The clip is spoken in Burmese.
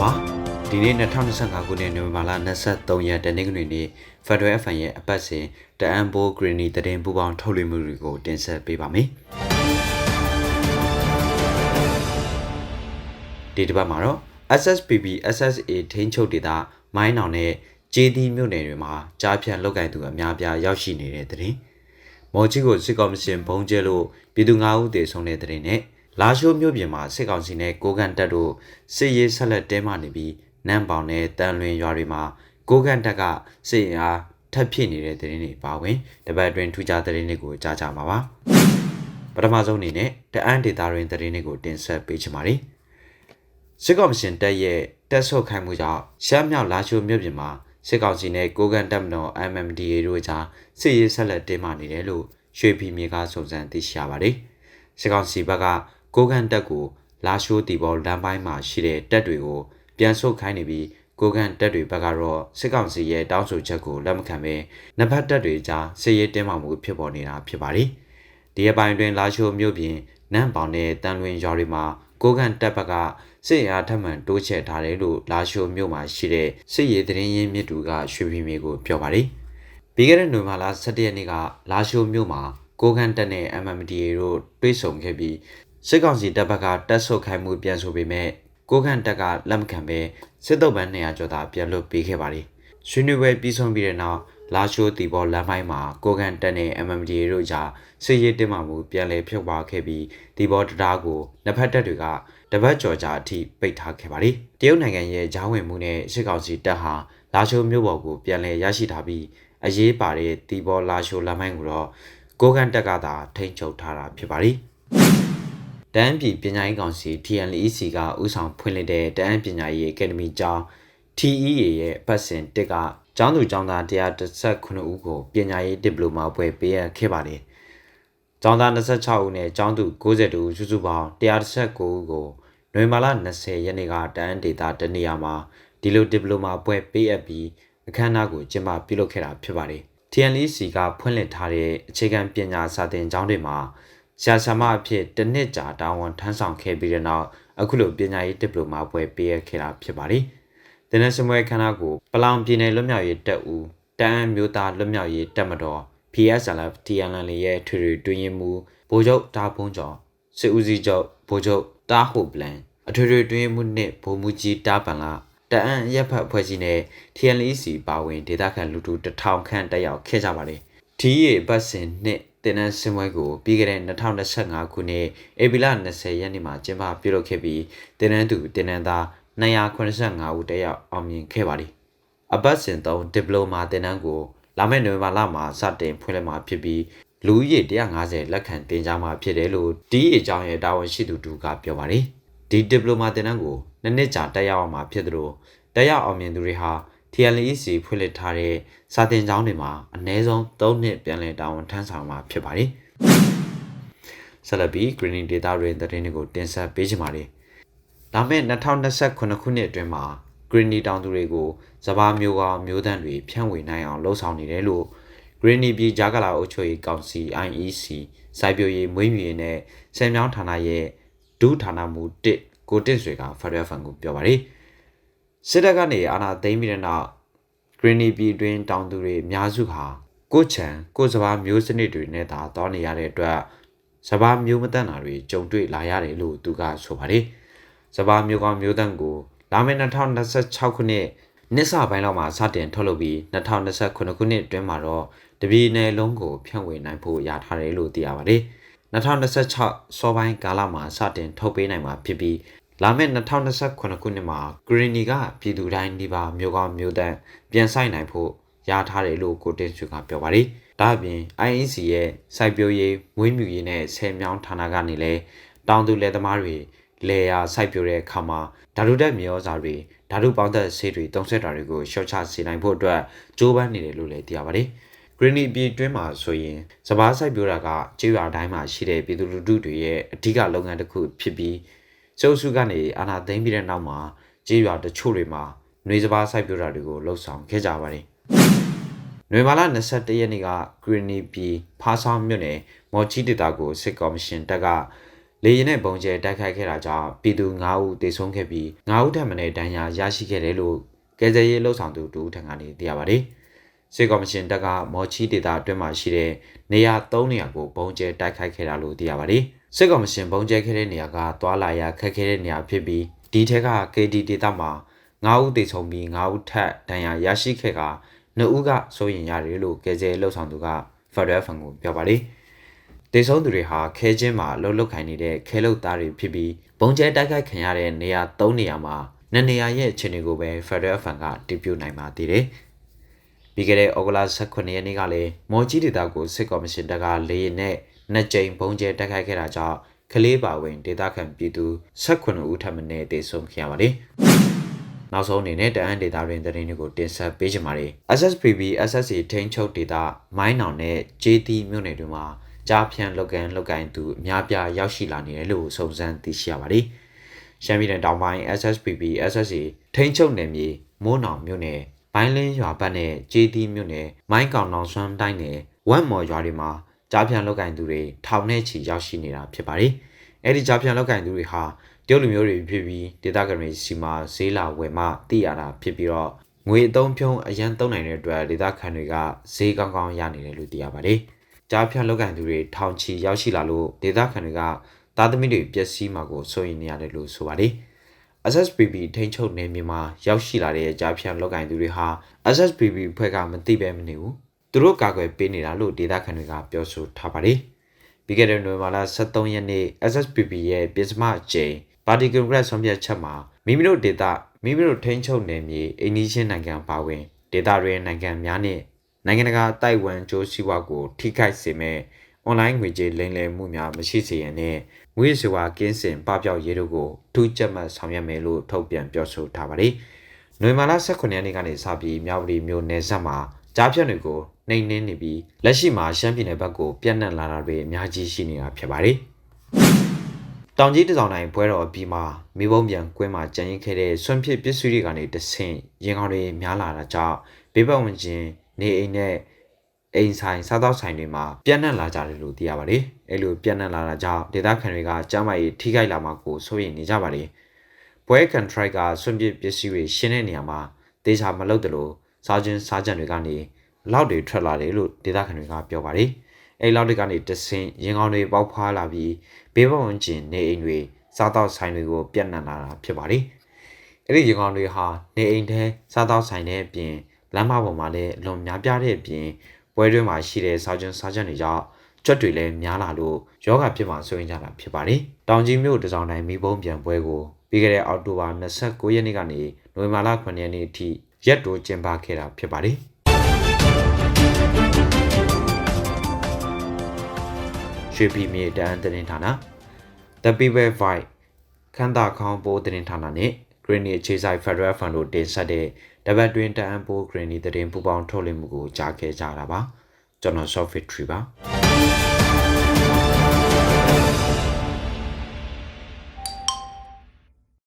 ပါဒီနေ့2025ခုနှစ်နိုဝင်ဘာလ23ရက်တနင်္ဂနွေနေ့ Federal FM ရဲ့အပတ်စဉ်တအန်ဘိုဂရီနီတရင်ပူပေါင်းထုတ်လွှင့်မှုတွေကိုတင်ဆက်ပေးပါမယ်ဒီတစ်ပတ်မှာတော့ SSPB SSA ထိန်းချုပ်ဒေသမိုင်းနောင်နဲ့ကျေးသီးမြို့နယ်တွေမှာကြားဖြတ်လောက်ကင်သူအများပြားရောက်ရှိနေတဲ့တဲ့ရင်မော်ချီကိုစစ်ကောင်စီဘုံကျဲလို့ပြည်သူ9ဦးသေဆုံးတဲ့တဲ့ရင်နဲ့ လာရှိုးမြို့ပြင်မှာစစ်ကောင်စီနဲ့ကိုကန်တက်တို့စစ်ရေးဆက်လက်တဲမှနေပြီးနမ်ပေါင်နဲ့တန်လွင်ရွာတွေမှာကိုကန်တက်ကစစ်ရင်အားထပ်ဖြစ်နေတဲ့တဲ့ရင်တွေပါဝင်တပတ်အတွင်းထူးခြားတဲ့ရင်တွေကိုကြားကြမှာပါပထမဆုံးအနေနဲ့တအန်းဒေတာရင်တဲ့ရင်တွေကိုတင်ဆက်ပေးချင်ပါတယ်စစ်ကောင်စီတပ်ရဲ့တက်ဆုတ်ခိုင်းမှုကြောင့်ရှမ်းမြောက်လာရှိုးမြို့ပြင်မှာစစ်ကောင်စီနဲ့ကိုကန်တပ်မတော် MMDA တို့ကြားစစ်ရေးဆက်လက်တင်းမာနေတယ်လို့ရွှေဖီမြေကစုံစမ်းသိရှိရပါတယ်။စစ်ကောင်စီဘက်က ကိုကန်တပ်ကိုလာရှိုးတီဘောလမ်းပိုင်းမှာရှိတဲ့တပ်တွေကိုပြန်ဆုတ်ခိုင်းနေပြီးကိုကန်တပ်တွေဘက်ကတော့စစ်ကောင်စီရဲ့တောင်းဆိုချက်ကိုလက်မခံဘဲနှစ်ဖက်တပ်တွေကြားစစ်ရေးတင်းမာမှုဖြစ်ပေါ်နေတာဖြစ်ပါတယ်။ဒီအပိုင်းတွင်လာရှိုးမြို့ပြင်နန့်ပေါင်နဲ့တန်လွင်ရွာတွေမှာကိုကန်တပ်ဘက်ကစစ်အားထပ်မံတိုးချဲ့ထားတယ်လို့လာရှိုးမြို့မှာရှိတဲ့စစ်ရေးသတင်းရင်းမြစ်တူကရွှေပြည်မြေကိုပြောပါတယ်။ပြီးခဲ့တဲ့နိုဝင်ဘာလ17ရက်နေ့ကလာရှိုးမြို့မှာကိုကန်တက်နဲ့ MMDA တို့တွေ့ဆုံခဲ့ပြီး စစ်ကောင်စီတပ်ဘက်ကတက်ဆုတ်ခိုင်းမှုပြန်ဆိုပေမဲ့ကိုကန်တက်ကလက်မခံဘဲစစ်တုပ်ပန်း200ကျော်သာပြန်လွတ်ပေးခဲ့ပါတယ်။ဆွေးနွေးပွဲပြီးဆုံးပြီးတဲ့နောက်လာရှိုးတီဘောလမ်းပိုင်းမှာကိုကန်တက်နဲ့ MMDA တို့ကြားစစ်ရေးတင်းမာမှုပြန်လည်ဖြစ်ပွားခဲ့ပြီးတီဘောတရားကိုနှစ်ဖက်တပ်တွေကတပတ်ကျော်ကြာအထိပိတ်ထားခဲ့ပါတယ်။တရုတ်နိုင်ငံရဲ့ဂျားဝင်မှုနဲ့စစ်ကောင်စီတပ်ဟာလာရှိုးမြို့ပေါ်ကိုပြန်လည်ရရှိထားပြီးအရေးပါတဲ့တီဘောလာရှိုးလမ်းပိုင်းကိုတော့ကိုကန်တက်ကသာထိန်းချုပ်ထားတာဖြစ်ပါတယ်။ တန်းပြည်ပညာရေးကောင်စီ TNLEC ကဥဆောင်ဖွင့်လှစ်တဲ့တန်းပညာရေးအကယ်ဒမီကျောင်း TEA ရဲ့ပတ်စဉ်တစ်ကကျောင်းသူကျောင်းသား139ဦးကိုပညာရေးဒီပလိုမာပွဲပေးအပ်ခဲ့ပါတယ်။ကျောင်းသား26ဦးနဲ့ကျောင်းသူ92ဦးစုစုပေါင်း119ဦးကိုနိုဝင်ဘာလ20ရက်နေ့ကတန်းဒေတာတနေရာမှာဒီလိုဒီပလိုမာပွဲပေးအပ်ပြီးအခမ်းအနားကိုကျင်းပပြုလုပ်ခဲ့တာဖြစ်ပါတယ်။ TNLC ကဖွင့်လှစ်ထားတဲ့အခြေခံပညာစာသင်ကျောင်းတွေမှာ ဆရာဆရာမအဖြစ်တစ်နှစ်ကြာတာဝန်ထမ်းဆောင်ခဲ့ပြီးတဲ့နောက်အခုလိုပညာရေးဒီပလိုမာပွဲပေးအပ်ခဲ့တာဖြစ်ပါတယ်။တင်းနစမွဲခန္ဓာကိုပလောင်ပြည်နယ်လွတ်မြောက်ရေးတပ်ဦးတန်းမျိုးသားလွတ်မြောက်ရေးတပ်မတော် PSLF TNL ရဲ့ထွေထွေတွင်းရင်မူဗိုလ်ချုပ်တာဖုံးကျော်စစ်ဦးစီးချုပ်ဗိုလ်ချုပ်တာဟုပလန်အထွေထွေတွင်းမှုနှစ်ဗိုလ်မှူးကြီးတာပန်လာတအံ့ရက်ဖတ်ဖွဲ့စည်းနဲ့ TNLC ပါဝင်ဒေသခံလူထုတထောင်ခန့်တက်ရောက်ခဲ့ကြပါတယ်။ဒီရေပတ်စဉ်နှစ် တင်နန်းစင်ပွဲကိုပြီးခဲ့တဲ့2025ခုနှစ်ဧပြီလ20ရက်နေ့မှာကျင်းပပြုလုပ်ခဲ့ပြီးတင်နန်းသူတင်နန်းသား285ဦးတက်ရောက်အောင်မြင်ခဲ့ပါတယ်။အပတ်စဉ်3ဒီပလိုမာတင်နန်းကိုလာမယ့်နိုဝင်ဘာလမှာစတင်ဖွင့်လှစ်မှာဖြစ်ပြီးလူဦးရေ150လက်ခံတင်ကြားမှာဖြစ်တယ်လို့ဒီအကြောင်းရဲ့တာဝန်ရှိသူတူကပြောပါတယ်။ဒီဒီပလိုမာတင်နန်းကိုနှစ်နှစ်ကြာတက်ရောက်အောင်မှာဖြစ်သလိုတက်ရောက်အောင်မြင်သူတွေဟာ TLEC ဖွင့်လှစ်ထားတဲ့စာသင်ကျောင်းတွေမှာအနည်းဆုံး3နှစ်ပြန်လည်တာဝန်ထမ်းဆောင်မှာဖြစ်ပါတယ်။ဆက်လက်ပြီး Greening Data တွင်သတင်းတွေကိုတင်ဆက်ပေးချင်ပါတယ်။လာမယ့်2029ခုနှစ်အတွင်းမှာ Greeny တောင်သူတွေကိုစဘာမျိုးကောင်မျိုးတန့်တွေဖြန့်ဝေနိုင်အောင်လှုံ့ဆော်နေတယ်လို့ Greeny ပြည်ဂျာကလာအုပ်ချုပ်ရေးကောင်စီ IEC စိုက်ပျိုးရေးမွေးမြူရေးနဲ့ဆယ်မြောင်းဌာနရဲ့ဒုဌာနမှူး1ကိုတစ်ဆွေက Federal Fund ကိုပြောပါတယ် စစ်တပ်ကနေအာဏာသိမ်းပြီးတဲ့နောက် Greeny ပြည်တွင်တောင်သူတွေအများစုဟာကိုချံကိုစဘာမျိုးစနစ်တွေနဲ့သာတောနေရတဲ့အတွက်စဘာမျိုးမတန်တာတွေကြုံတွေ့လာရတယ်လို့သူကဆိုပါတယ်စဘာမျိုးကောင်းမျိုးတန်ကိုလာမယ့်2026ခုနှစ်နှစ်စပိုင်းလောက်မှာစတင်ထုတ်လုပ်ပြီး2029ခုနှစ်အတွင်းမှာတော့တပြည်နယ်လုံးကိုဖြန့်ဝေနိုင်ဖို့ရထားတယ်လို့သိရပါတယ်2026စောပိုင်းကာလမှာစတင်ထုတ်ပေးနိုင်မှာဖြစ်ပြီး လာမယ့်2028ခုနှစ်မှာ Greeny ကပြည်သူတိုင်းဒီပါမျိုးကောင်းမျိုးတန်းပြန်ဆိုင်နိုင်ဖို့ရထားတယ်လို့ကိုတင်ဆွေကပြောပါတယ်။ဒါ့အပြင် INC ရဲ့စိုက်ပျိုးရေးမွေးမြူရေးနဲ့ဆယ်မြောင်းဌာနကနေလည်းတောင်သူလယ်သမားတွေလေယာစိုက်ပျိုးတဲ့အခါမှာဓာတုဓာတ်မြေဩဇာတွေဓာတုပေါင်းသက်ဆေးတွေတုံးဆက်တာတွေကိုရှော့ချစေနိုင်ဖို့အတွက်ကြိုးပမ်းနေတယ်လို့လည်းသိရပါတယ်။ Greeny ပြည်တွင်းမှာဆိုရင်စပားစိုက်ပျိုးတာကကျေးရွာတိုင်းမှာရှိတဲ့ပြည်သူလူထုတွေရဲ့အဓိကလုပ်ငန်းတစ်ခုဖြစ်ပြီး ကျုပ်စုကနေအာဏာသိမ်းပြီးတဲ့နောက်မှာကြေးရွာတချို့တွေမှာຫນွေစပားစိုက်ပျိုးတာတွေကိုလှုပ်ဆောင်ခဲ့ကြပါတယ်။နွေမာလာ21ရက်နေ့က Greeny ပြည်ဖားဆောင်မြို့နယ်မော်ချီဒေတာကိုစစ်ကော်မရှင်တပ်ကလေရင်နဲ့ပုံကျဲတိုက်ခိုက်ခဲ့တာကြောင့်ပြည်သူ9ဦးသေဆုံးခဲ့ပြီး9ဦးထပ်မံတဲ့ဒဏ်ရာရရှိခဲ့တယ်လို့ကယ်ဆယ်ရေးလှုပ်ဆောင်သူတူထံကနေသိရပါတယ်။ စစ်ကော်မရှင်တပ်ကမော်ချီဒေတာအတွင်းမှာရှိတဲ့နေရာ3နေရာကိုပုံကျဲတိုက်ခိုက်ခဲ့တာလို့သိရပါတယ်။စစ်ကော်မရှင်ပုံကျဲခဲ့တဲ့နေရာကသွာလာရခက်ခဲတဲ့နေရာဖြစ်ပြီးဒီထက်က KD ဒေတာမှာ9ဦးသေဆုံးပြီး9ဦးထပ်ဒဏ်ရာရရှိခဲ့က2ဦးကစိုးရင်ရတယ်လို့ကယ်ဆယ်ရေးလှုပ်ဆောင်သူက Federal Fund ကိုပြောပါတယ်။ဒေဆုံးသူတွေဟာခဲချင်းမှာလှုပ်လှုပ်ခိုင်နေတဲ့ခဲလုတ်သားတွေဖြစ်ပြီးဘုံကျဲတိုက်ခိုက်ခံရတဲ့နေရာ၃နေရာမှာနှစ်နေရာရဲ့အခြေအနေကိုပဲ Federal Fund ကတည်ပြုနိုင်ပါသေးတယ်။ ပြီးခဲ့တဲ့ဩဂုတ်လ18ရက်နေ့ကလည်းမော်ကြီးဒေတာကိုစစ်ကော်မရှင်တပ်ကလေရင်နဲ့နှစ်ကြိမ်ဘုံကျဲတိုက်ခိုက်ခဲ့တာကြောင့်ကလေးပါဝင်ဒေတာခံပြည်သူ18ဦးထပ်မံနေတေဆုံးခဲ့ရပါတယ်။နောက်ဆုံးအနေနဲ့တအန်းဒေတာတွင်သတင်းတွေကိုတင်ဆက်ပေးကြပါမယ်။ SSPB SSC ထိန်းချုပ်ဒေတာမိုင်းနောင်နဲ့ JT မြို့နယ်တွေမှာကြားဖြန့်လောက်ကန်လောက်ကန်သူအများပြားရောက်ရှိလာနေတယ်လို့စုံစမ်းသိရှိရပါတယ်။ရှမ်းပြည်နယ်တောင်ပိုင်း SSPB SSC ထိန်းချုပ်နယ်မြေမိုးနောင်မြို့နယ် ဘိုင်းလင်းရွာဘက်နဲ့ JT မြို့နယ်မိုင်းကောင်နောင်ဆွမ်းတိုင်းနယ်ဝမ်မော်ရွာတွေမှာကြားဖြန့်လောက်ကန်သူတွေထောင်နဲ့ချီရောက်ရှိနေတာဖြစ်ပါတယ်။အဲဒီကြားဖြန့်လောက်ကန်သူတွေဟာတရုတ်လူမျိုးတွေဖြစ်ပြီးဒေသခံတွေစီမှာဈေးလာဝယ်မှသိရတာဖြစ်ပြီးတော့ငွေအသုံးဖြုံးအရန်သုံးနိုင်တဲ့အတွက်ဒေသခံတွေကဈေးကောင်းကောင်းရနေတယ်လို့သိရပါတယ်။ကြားဖြတ်လောက်ကန်သူတွေထောင်ချီရောက်ရှိလာလို့ဒေသခံတွေကသားသမီးတွေပျက်စီးမှာကိုစိုးရိမ်နေရတယ်လို့ဆိုပါတယ်။ SSPB ထိန်းချုပ်နယ်မြေမှာရောက်ရှိလာတဲ့ကြားဖြတ်လောက်ကန်သူတွေဟာ SSPB ဖွဲ့ကမသိပဲမနေဘူး။သူတို့ကာကွယ်ပေးနေတာလို့ဒေသခံတွေကပြောဆိုထားပါတယ်။ပြီးခဲ့တဲ့နိုဝင်ဘာလ23ရက်နေ့ SSPB ရဲ့ပြည်စမကျိန်ပါတီကွန်ဂရက်ဆုံးဖြတ်ချက်မှာမိမိတို့ဒေသမိမိတို့ထိန်းချုပ်နယ်မြေအိန္ဒိချင်းနိုင်ငံပါဝင်ဒေသတွင်းနိုင်ငံများနဲ့နိုင်ငံတကာတိုက်ဝမ်ကျိုးစီးပွားကိုထိခိုက်စေမဲ့ အွန်လိုင်းငွေကြေးလိမ်လည်မှုများမရှိစေရန်နဲ့ငွေစွာကင်းစင်ပပျောက်ရေးတို့ကိုထူးကြပ်မှတ်ဆောင်ရွက်မယ်လို့ထုတ်ပြန်ပြောဆိုထားပါတယ်။နိုဝင်ဘာလ18ရက်နေ့ကနေစပြီးမြောက်ပြည်မြို့နယ်ဆက်မှာကြားဖြတ်တွေကိုနှိမ်နှင်းနေပြီးလက်ရှိမှာရှမ်းပြည်နယ်ဘက်ကိုပြန့်နှံ့လာတာတွေအများကြီးရှိနေတာဖြစ်ပါတယ်။တောင်ကြီးတစောင်းတိုင်းပွဲတော်အပြီးမှာမိဘုံပြန်ကွင်းမှာကြံရင်ခဲ့တဲ့ဆွန့်ဖြစ်ပစ္စည်းတွေကနေတဆင့်ရင်ကောင်တွေများလာတာကြောင့်ဘေးပတ်ဝန်းကျင်နေအိမ်နဲ့ အိမ်ဆိုင်စားသောက်ဆိုင်တွေမှာပြန့်နှံ့လာကြတယ်လို့သိရပါတယ်။အဲလိုပြန့်နှံ့လာတာကြောင့်ဒေသခံတွေကကျန်းမာရေးထိခိုက်လာမှာကိုစိုးရိမ်နေကြပါတယ်။ပွဲကန်ထရိုက်ကဆွန့်ဖြစ်ပစ္စည်းတွေရှင်းတဲ့နေရာမှာဒေချာမလုပ်တယ်လို့စားခြင်းစားကြံတွေကနေလောက်တွေထွက်လာတယ်လို့ဒေသခံတွေကပြောပါတယ်။အဲ့လောက်တွေကနေတဆင်းရင်ကောင်းတွေပေါက်ဖွာလာပြီးဘေးဘဝန်းကျင်နေအိမ်တွေစားတောက်ဆိုင်တွေကိုပြန့်နှံ့လာတာဖြစ်ပါတယ်။အဲ့ဒီရင်ကောင်းတွေဟာနေအိမ်ထဲစားတောက်ဆိုင်တဲ့အပြင်လမ်းမပေါ်မှာလည်းအလွန်များပြားတဲ့အပြင် ပွဲတွင်းမှာရှိတဲ့စားကျွန်းစားကြံတွေကြောင့်ကြွက်တွေလည်းများလာလို့ယောဂဖြစ်မှာဆိုရင်ကြတာဖြစ်ပါတယ်။တောင်ကြီးမြို့တစောင်းတိုင်းမိဘုံပြန်ပွဲကိုပြီးခဲ့တဲ့အောက်တိုဘာ29ရက်နေ့ကနေနိုဝင်ဘာလ9ရက်နေ့အထိရက်တိုကျင်းပခဲ့တာဖြစ်ပါတယ်။ရွှေပြည်မြေတန်းသတင်းဌာန The People Voice ခန္တာခေါင်းပိုးသတင်းဌာနနဲ့ Greeny အခြေဆိုင် Federal Fund တို့တင်ဆက်တဲ့တပတ်တွင်တန်းပိုး Greeny သတင်းပူပေါင်းထုတ်လွှင့်မှုကိုကြားခဲ့ကြတာပါကျွန်တော် Soft Victory ပါ